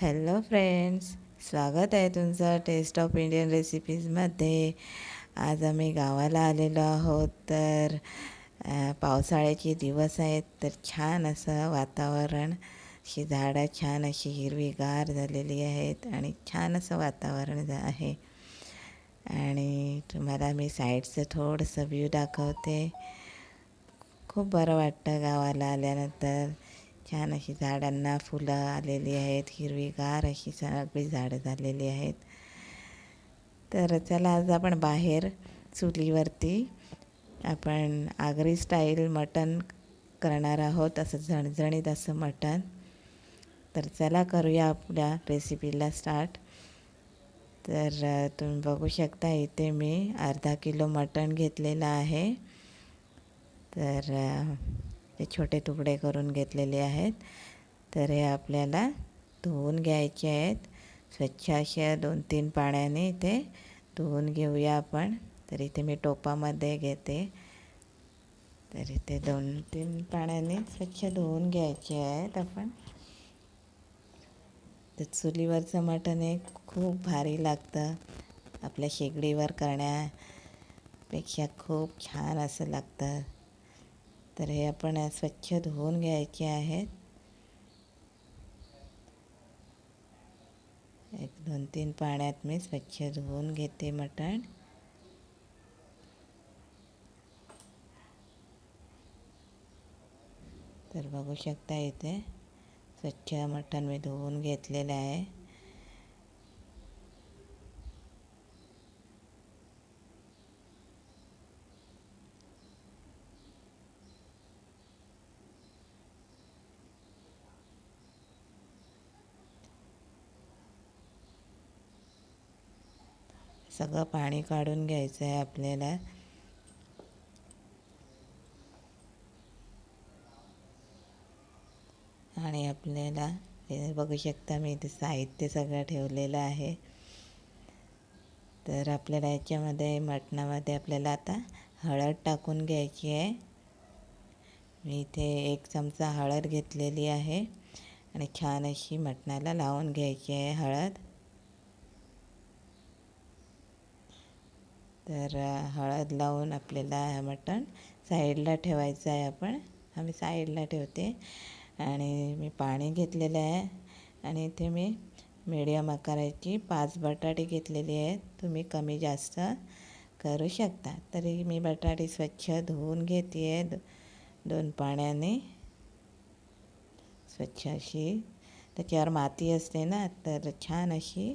Hello friends स्वागत आहे तुमचं टेस्ट ऑफ इंडियन रेसिपीजमध्ये आज आम्ही गावाला आलेलो आहोत तर पावसाळ्याचे दिवस आहेत तर छान असं वातावरण. अशी झाडं छान अशी हिरवीगार झालेली आहेत आणि छान असं वातावरण आहे. आणि तुम्हाला मी साईडचं थोडंसं व्ह्यू दाखवते. खूप बरं वाटतं गावाला आल्यानंतर. छान अशी झाडांना फुलं आलेली आहेत हिरवीगार अशी सगळी झाडं झालेली आहेत. तर चला आज आपण बाहेर चुलीवरती आपण आगरी स्टाईल मटण करणार आहोत असं झणझणीत असं मटण. तर चला करूया आपल्या रेसिपीला स्टार्ट तर तुम्ही बघू शकता इथे मी अर्धा किलो मटण घेतलेलं आहे. तर ते छोटे तुकडे करून घेतलेले आहेत. तर हे आपल्याला धुवून घ्यायचे आहेत. स्वच्छ अशा दोन तीन पाण्याने इथे धुवून घेऊया आपण. तर इथे मी टोपामध्ये घेते. तर इथे दोन तीन पाण्याने स्वच्छ धुवून घ्यायचे आहेत आपण. तर चुलीवरचं मटण हे खूप भारी लागतं. आपल्या शेगडीवर करण्यापेक्षा खूप छान असं लागतं. तर हे आपण स्वच्छ धुवून घ्यायचे आहेत. एक दोन तीन पाण्यात मी स्वच्छ धुवून घेते मटण. तर बघू शकता इथे स्वच्छ मटण मी धुवून घेतलेलं आहे. सगळं पाणी काढून घ्यायचं आहे आपल्याला. आणि आपल्याला बघू शकता मी इथे साहित्य सगळं ठेवलेलं आहे. तर आपल्याला याच्यामध्ये मटणामध्ये आपल्याला आता हळद टाकून घ्यायची आहे. मी इथे एक चमचा हळद घेतलेली आहे. आणि छान अशी मटणाला लावून घ्यायची आहे हळद. तर हळद लावून आपल्याला मटण साईडला ठेवायचं आहे आपण. आम्ही साईडला ठेवते आणि मी पाणी घेतलेलं आहे आणि इथे मी मिडियम आकाराची पाच बटाटे घेतलेली आहेत. तुम्ही कमी जास्त करू शकता. तरी मी बटाटे स्वच्छ धुवून घेते आहे दोन पाण्याने स्वच्छ अशी. त्याच्यावर माती असते ना तर छान अशी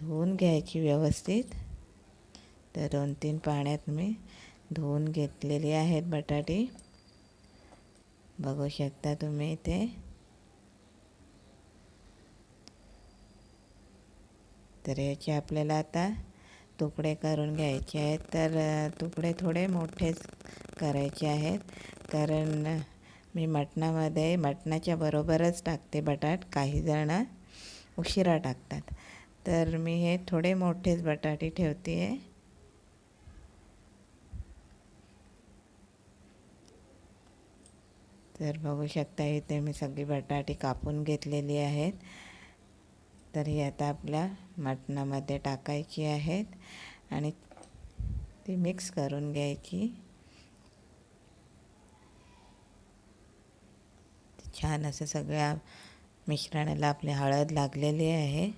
धुवून घ्यायची व्यवस्थित. तर दोन तीन पाण्यात मी धुवून घेतलेली आहेत बटाटे. बघू शकता तुम्ही इथे. तर याचे आपल्याला आता तुकडे करून घ्यायचे आहेत. तर तुकडे थोडे मोठेच करायचे आहेत. कारण मी मटणामध्ये मटणाच्या बरोबरच टाकते बटाट. काही जण उशिरा टाकतात. तर मी हे थोडे मोठेच बटाटे ठेवते आहे तर बघू शकता इथे मी सगळी बटाटी कापून घेतलेली आहेत. तर ही आता आपल्या मटणामध्ये टाकायची आहेत आणि ती मिक्स करून घ्यायची. छान असं सगळ्या मिश्रणाला आपली हळद लागलेली आहे.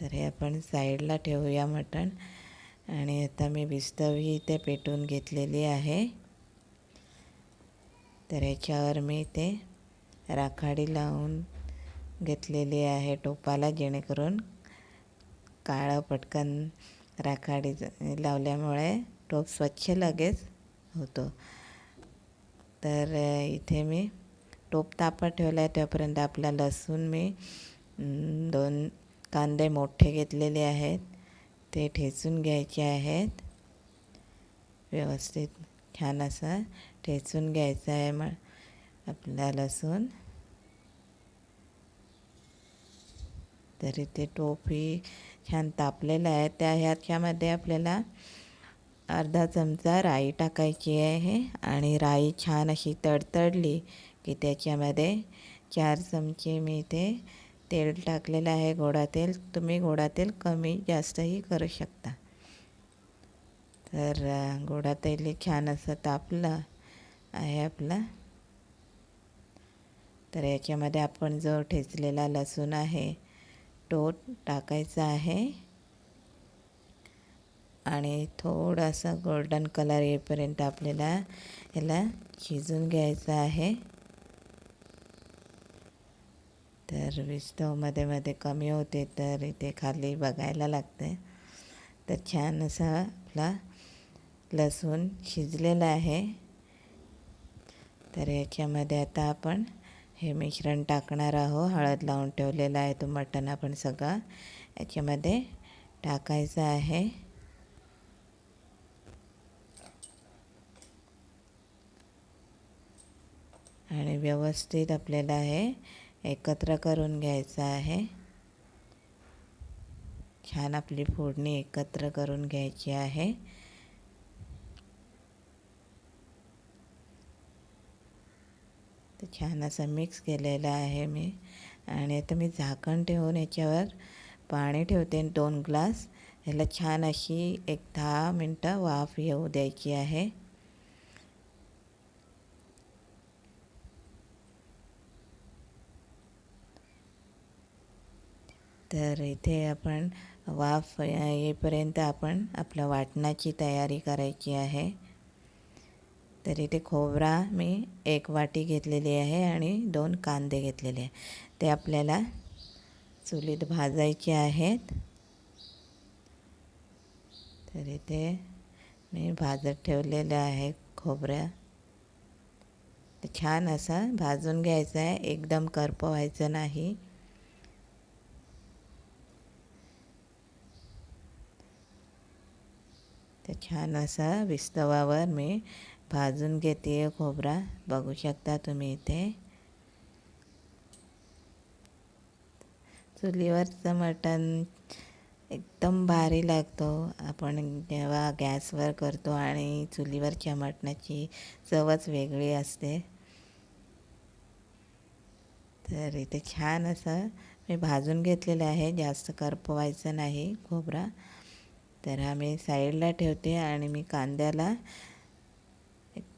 तर हे आपण साईडला ठेवूया मटण. आणि आता मी बिस्तवी इथे पेटून घेतलेली आहे. तर याच्यावर मी ते राखाडी लावून घेतलेली आहे टोपाला जेणेकरून काळं पटकन राखाडी लावल्यामुळे टोप स्वच्छ लगेच होतो. तर इथे मी टोप तापत ठेवला आहे. त्यापर्यंत आपला लसूण मी दोन कांदे मोठे घेतलेले आहेत. ते ठेचून घ्यायचे आहेत. व्यवस्थित छान असं ठेचून घ्यायचं आहे मग आपला लसूण. तरी ते टोपी छान तापलेलं आहे. त्या ह्याच्यामध्ये आपल्याला अर्धा चमचा राई टाकायची आहे आणि राई छान अशी तडतडली की त्याच्यामध्ये चार चमचे मी इथे तेल टाकलेलं आहे. गोडा तेल तुम्ही गोडा तेल कमी जास्तही करू शकता. तर गोडा तेल छान असं तापलं. आहे आपला. तर याच्यामध्ये आपण जो ठेचलेला लसूण आहे तो टाकायचा आहे. आणि थोडंसं गोल्डन कलर येईपर्यंत आपल्याला याला शिजून घ्यायचं आहे. तर विस्तवमध्ये मध्ये कमी होते तर इथे खाली बघायला लागते. तर छान असा आपला लसूण शिजलेला आहे. तर याच्यामध्ये आता आपण हे मिश्रण टाकणार आहोत. हळद लावून ठेवलेलं आहे तो मटण आपण सगळं. याच्यामध्ये टाकायचं आहे. आणि व्यवस्थित आपल्याला हे एकत्र करून घ्यायचं आहे. छान आपली फोडणी एकत्र करून घ्यायची आहे. तर छान असं मिक्स केलेलं आहे मी. आणि आता मी झाकण ठेवून याच्यावर पाणी ठेवते दोन ग्लास ह्याला छान अशी एक दहा मिनटं वाफ येऊ द्यायची आहे. तर इथे आपण वाफ येईपर्यंत आपण आपल्या वाटणाची तयारी करायची आहे. तर इथे खोबरा मी एक वाटी घेतलेली आहे आणि दोन कांदे घेतलेले आहे. ते आपल्याला चुलीत भाजायचे आहेत. तर इथे मी भाजत ठेवलेलं आहे खोबऱ्या. छान असं भाजून घ्यायचं आहे. एकदम करपवायचं नाही. तर छान असा विस्तवावर मी भाजून घेते खोबरा. बघू शकता तुम्ही इथे. चुलीवरचं मटण एकदम भारी लागतो. आपण जेव्हा गॅसवर करतो आणि चुलीवरच्या मटणाची चवच वेगळी असते. तर इथे छान असं मी भाजून घेतलेलं आहे. जास्त करपवायचं नाही खोबरा. तर हा मी साईडला ठेवते आणि मी कांद्याला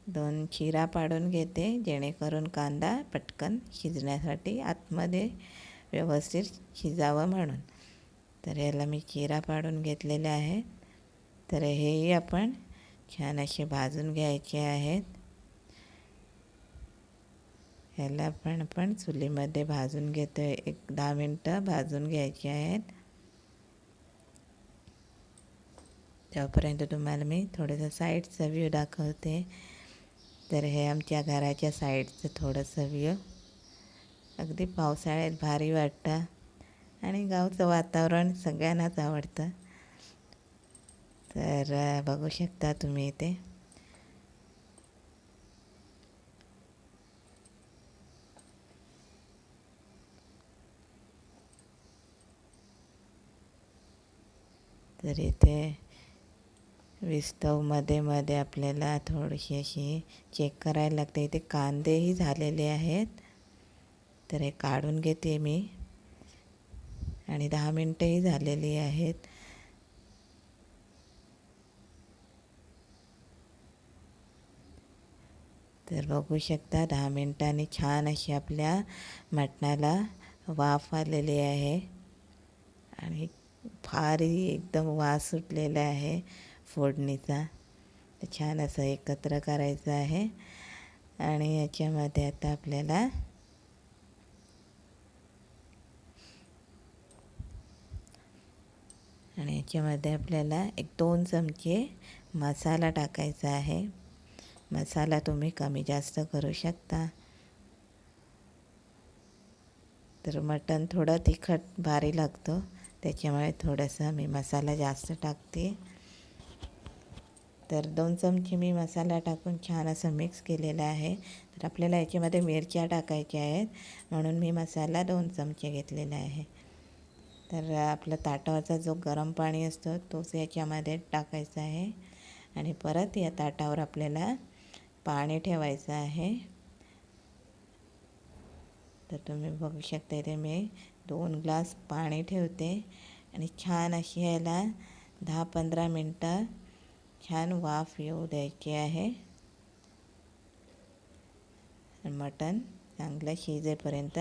दोन चिरा पाडून घेते जेणेकरून कांदा पटकन शिजण्यासाठी आतमध्ये व्यवस्थित शिजावं म्हणून. तर याला मी चिरा पाडून घेतलेले आहेत. तर हेही आपण छान असे भाजून घ्यायचे आहेत. ह्याला आपण आपण चुलीमध्ये भाजून घेतो आहे एक दहा मिनटं भाजून घ्यायचे आहेत. तेव्हापर्यंत तुम्हाला मी थोडंसं साईडचा व्ह्यू दाखवते तर हे आमच्या घराच्या साईडचं थोडंसं व्ह्यू अगदी पावसाळ्यात भारी वाटतं. आणि गावचं वातावरण सगळ्यांनाच आवडतं. तर बघू शकता तुम्ही इथे. तर इथे विस्तवमध्ये मध्ये आपल्याला थोडीशी अशी चेक करायला लागते. इथे कांदेही झालेले आहेत. तर हे काढून घेते मी. आणि दहा मिनटंही झालेली आहेत. तर बघू शकता दहा मिनटांनी छान अशी आपल्या मटणाला वाफ आलेली आहे. आणि फारही एकदम वास सुटलेला आहे. फोडणीचा. तर छान असं एकत्र करायचं आहे. आणि याच्यामध्ये आता आपल्याला आणि याच्यामध्ये आपल्याला एक दोन चमचे मसाला टाकायचा आहे. मसाला तुम्ही कमी जास्त करू शकता. तर मटण थोडं तिखट भारी लागतो. त्याच्यामुळे थोडंसं मी मसाला जास्त टाकते. तर दोन चमचे मी मसाला टाकून छान असं मिक्स केलेलं आहे. तर आपल्याला याच्यामध्ये मिरच्या टाकायच्या आहेत. म्हणून मी मसाला दोन चमचे घेतलेला आहे. तर आपला ताटावरचा जो गरम पाणी असतो तोच याच्यामध्ये टाकायचा आहे. आणि परत या ताटावर आपल्याला पाणी ठेवायचं आहे. तर तुम्ही बघू शकता इथे मी दोन ग्लास पाणी ठेवते. आणि छान अशी यायला दहा पंधरा मिनटं छान वाफ येऊ द्यायची आहे. मटण चांगलं शिजेपर्यंत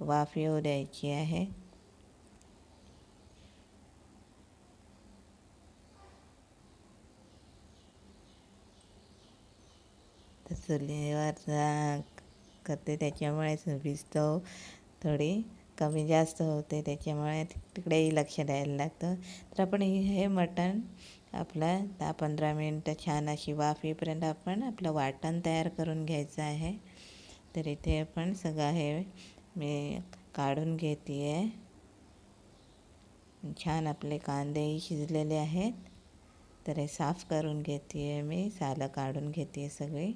वाफ येऊ द्यायची आहे. तर चुलीवर करते त्याच्यामुळे भिजतो थोडी कमी जास्त होते त्याच्यामुळे तिकडेही लक्ष द्यायला लागतं. तर आपण हे मटण आपलं दहा पंधरा मिनटं छान अशी वाफ येईपर्यंत आपण आपलं वाटण तयार करून घ्यायचं आहे. तर इथे आपण सगळं हे मी काढून घेते आहे छान आपले कांदेही शिजलेले आहेत. तर हे साफ करून घेते आहे मी. सालं काढून घेते आहे सगळी.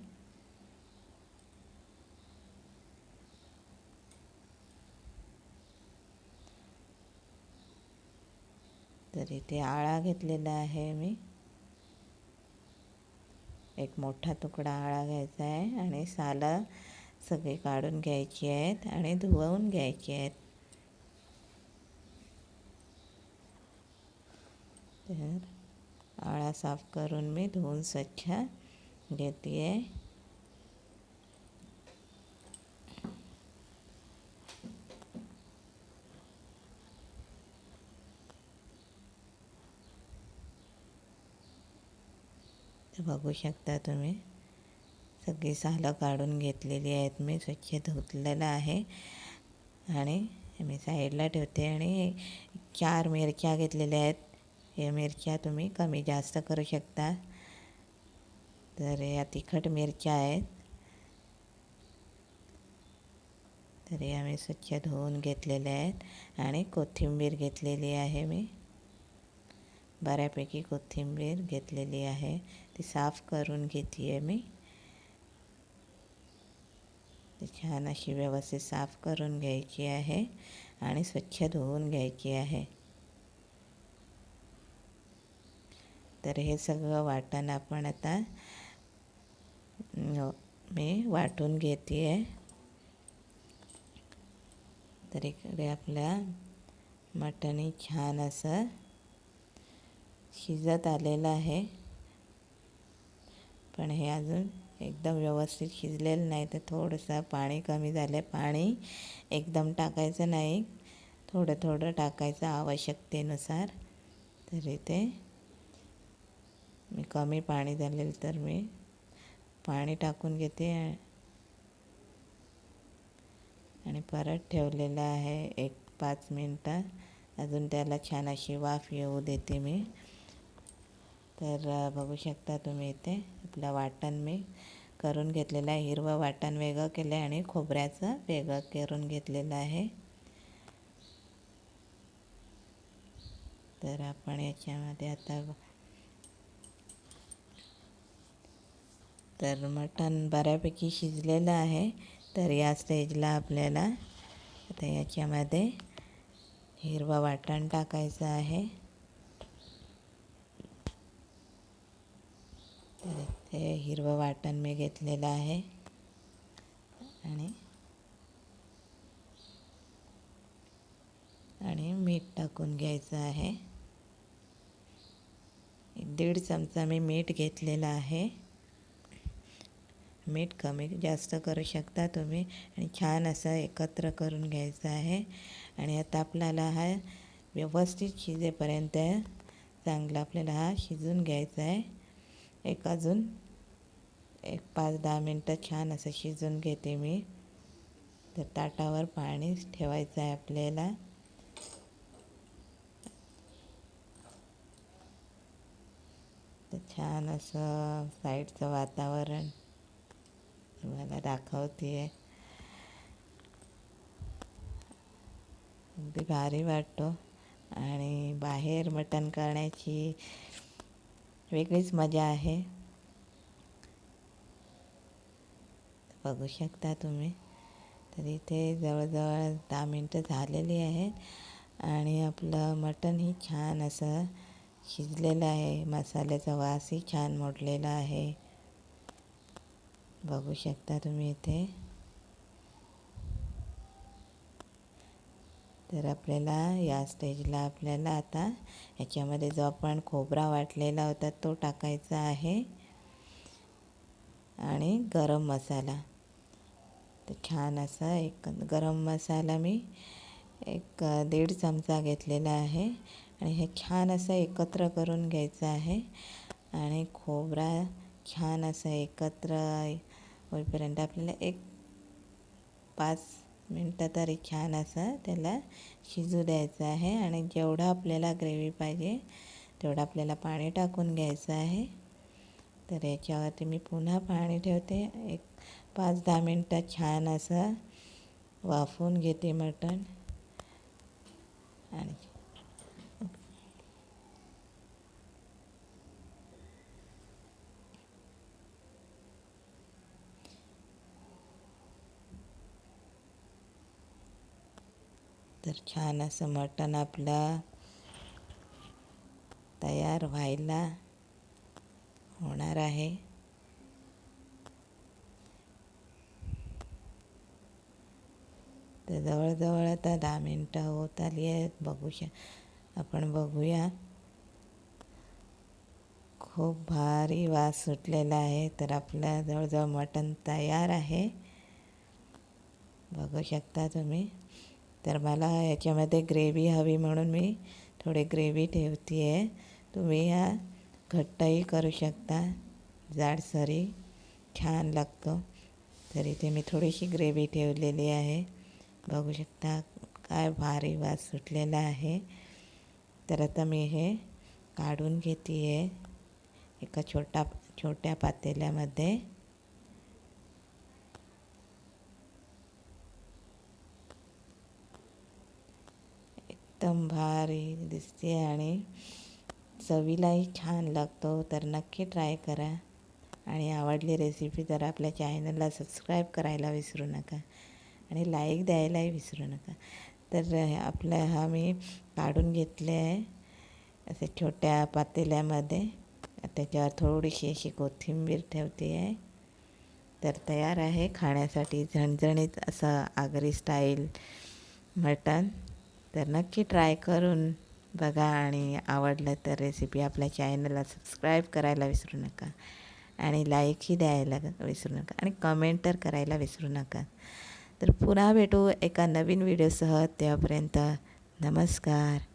तर इथे आळा घेतलेला आहे मी. एक मोठा तुकडा आळा घ्यायचा आहे आणि सालं सगळी काढून घ्यायची आहेत आणि धुवून घ्यायची आहेत. तर आळा साफ करून मी धुवून स्वच्छ घेते आहे तर बघू शकता तुम्ही. सगळी सालं काढून घेतलेली आहेत मी. स्वच्छ धुतलेलं आहे. आणि मी साईडला ठेवते आणि चार मिरच्या घेतलेल्या आहेत. या मिरच्या तुम्ही कमी जास्त करू शकता. तर या तिखट मिरच्या आहेत. तर या मी स्वच्छ धुवून घेतलेल्या आहेत. आणि कोथिंबीर घेतलेली आहे मी. बऱ्यापैकी कोथिंबीर घेतलेली आहे. ती साफ करून घेते आहे मी छान अशी व्यवस्थित साफ करून घ्यायची आहे आणि स्वच्छ धुवून घ्यायची आहे. तर हे सगळं वाटण आपण आता मी वाटून घेते आहे तर इकडे आपल्या मटणी छान असं शिजत आलेलं आहे. पण हे अजून एकदम व्यवस्थित शिजलेलं नाही तर थोडंसं पाणी कमी झालं. आहे पाणी एकदम टाकायचं नाही. थोडं थोडं टाकायचं आवश्यकतेनुसार. तर इथे मी कमी पाणी झालेलं तर मी पाणी टाकून घेते. आणि परत ठेवलेलं आहे एक पाच मिनटं. अजून त्याला छान अशी वाफ येऊ देते मी. तर बघू शकता तुम्ही इथे आपलं वाटण मी करून घेतलेलं आहे. हिरवं वाटण वेगळं केलं आहे आणि खोबऱ्याचं वेगळं करून घेतलेलं आहे. तर आपण याच्यामध्ये आता तर मटण बऱ्यापैकी शिजलेलं आहे. तर या स्टेजला आपल्याला आता याच्यामध्ये हिरवं वाटण टाकायचं आहे. तर इथे हिरवं वाटण मी घेतलेलं आहे. आणि आणि मीठ टाकून घ्यायचं आहे. दीड चमचा मी मीठ घेतलेलं आहे. मीठ कमी जास्त करू शकता तुम्ही आणि छान असं एकत्र करून घ्यायचं आहे. आणि आता आपल्याला हा व्यवस्थित शिजेपर्यंत चांगला आपल्याला हा शिजून घ्यायचा आहे. एक अजून एक पाच दहा मिनटं छान असं शिजून घेते मी. तर ताटावर पाणी ठेवायचं आहे आपल्याला. तर छान असं साईडचं वातावरण तुम्हाला दाखवते आहे अगदी भारी वाटतो. आणि बाहेर मटण करण्याची वेगळीच मजा आहे. बघू शकता तुम्ही. तर इथे जवळजवळ दहा मिनटं झालेली आहेत. आणि आपलं मटणही छान असं शिजलेलं आहे. मसाल्याचा वासही छान मोडलेला आहे. बघू शकता तुम्ही इथे. तर आपल्याला या स्टेजला आपल्याला आता ह्याच्यामध्ये जो आपण खोबरा वाटलेला होता तो टाकायचा आहे. आणि गरम मसाला. तर छान असा एक गरम मसाला मी एक दीड चमचा घेतलेला आहे. आणि हे छान असं एकत्र करून घ्यायचं आहे. आणि खोबरा छान असं एकत्र होईपर्यंत आपल्याला एक पाच मिनटं तरी छान असं त्याला शिजू द्यायचं आहे आणि जेवढं आपल्याला ग्रेव्ही पाहिजे तेवढं आपल्याला पाणी टाकून घ्यायचं आहे. तर याच्यावरती मी पुन्हा पाणी ठेवते. एक पाच दहा मिनटं छान असं वाफवून घेते मटण. आणि तर छान असं मटण आपलं तयार व्हायला होणार आहे. तर जवळजवळ आता दहा मिनटं होत आली आहेत. बघू शक आपण बघूया. खूप भारी वास सुटलेला आहे तर आपलं जवळजवळ मटण तयार आहे. बघू शकता तुम्ही. तर मला याच्यामध्ये ग्रेव्ही हवी म्हणून मी थोडी ग्रेव्ही ठेवते आहे तुम्ही ह्या घट्टही करू शकता. जाडसरी छान लागतो. तर इथे मी थोडीशी ग्रेव्ही ठेवलेली आहे. बघू शकता काय भारी वास सुटलेला आहे. तर आता मी हे काढून घेते आहे एका छोटा छोट्या पातेल्यामध्ये. एकदम भारी दिसते आणि चवीलाही छान लागतो तर नक्की ट्राय करा. आणि आवडली रेसिपी तर आपल्या चॅनलला सबस्क्राईब करायला विसरू नका आणि लाईक द्यायलाही विसरू नका. तर आपल्या हा मी काढून घेतले आहे असे छोट्या पातेल्यामध्ये. त्याच्यावर थोडीशी अशी कोथिंबीर ठेवते आहे. तर तयार आहे खाण्यासाठी झणझणीत असं आगरी स्टाईल मटण. तर नक्की ट्राय करून बघा आणि आवडलं तर रेसिपी आपल्या चॅनलला सबस्क्राईब करायला विसरू नका. आणि लाईकही द्यायला विसरू नका. आणि कमेंट तर करायला विसरू नका. तर पुन्हा भेटू एका नवीन व्हिडिओसह तेव्हापर्यंत नमस्कार.